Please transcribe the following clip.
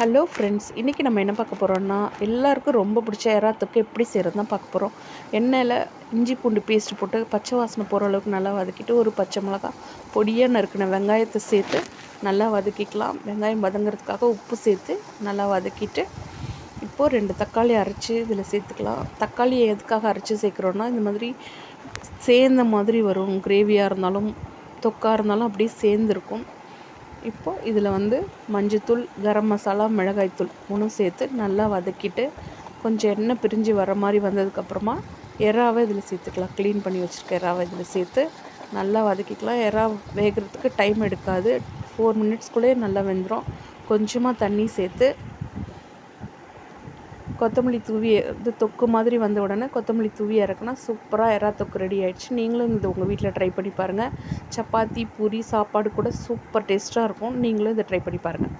Hello friends இன்றைக்கி நம்ம என்ன பார்க்க போகிறோம்னா எல்லாருக்கும் ரொம்ப பிடிச்ச எறா எப்படி செய்கிறது தான் பார்க்க போகிறோம் எண்ணெயில் இஞ்சி பூண்டு பேஸ்ட் போட்டு பச்சை வாசனை போகிற அளவுக்கு நல்லா வதக்கிட்டு ஒரு பச்சை மிளகா பொடியாக நறுக்கின வெங்காயத்தை சேர்த்து நல்லா வதக்கிக்கலாம். வெங்காயம் வதங்குறதுக்காக உப்பு சேர்த்து நல்லா வதக்கிட்டு இப்போது ரெண்டு தக்காளி அரைச்சி இதில் சேர்த்துக்கலாம். தக்காளியை எதுக்காக அரைச்சி சேர்க்குறோன்னா இந்த மாதிரி சேர்ந்த மாதிரி வரும். கிரேவியாக இருந்தாலும் தொக்காக இருந்தாலும் அப்படியே சேர்ந்துருக்கும். இப்போது இதில் வந்து மஞ்சத்தூள் கரம் மசாலா மிளகாய்த்தூள் மூணும் சேர்த்து நல்லா வதக்கிட்டு கொஞ்சம் எண்ணெய் பிரிஞ்சு வர மாதிரி வந்ததுக்கப்புறமா எறாவை இதில் சேர்த்துக்கலாம். க்ளீன் பண்ணி வச்சுருக்க எறாவை இதில் சேர்த்து நல்லா வதக்கிக்கலாம். எறா வேகிறதுக்கு டைம் எடுக்காது. ஃபோர் மினிட்ஸ்குள்ளேயே நல்லா வெந்துடும் கொஞ்சமாக தண்ணி சேர்த்து கொத்தமல்லி தூவி இது தொக்கு மாதிரி வந்த உடனே கொத்தமல்லி தூவி இறக்குனா சூப்பராக எறா தொக்கு ரெடி ஆகிடுச்சு நீங்களும் இது உங்கள் வீட்டில் ட்ரை பண்ணி பாருங்கள் சப்பாத்தி பூரி சாப்பாடு கூட சூப்பர் டேஸ்ட்டாக இருக்கும். நீங்களும் இதை ட்ரை பண்ணி பாருங்கள்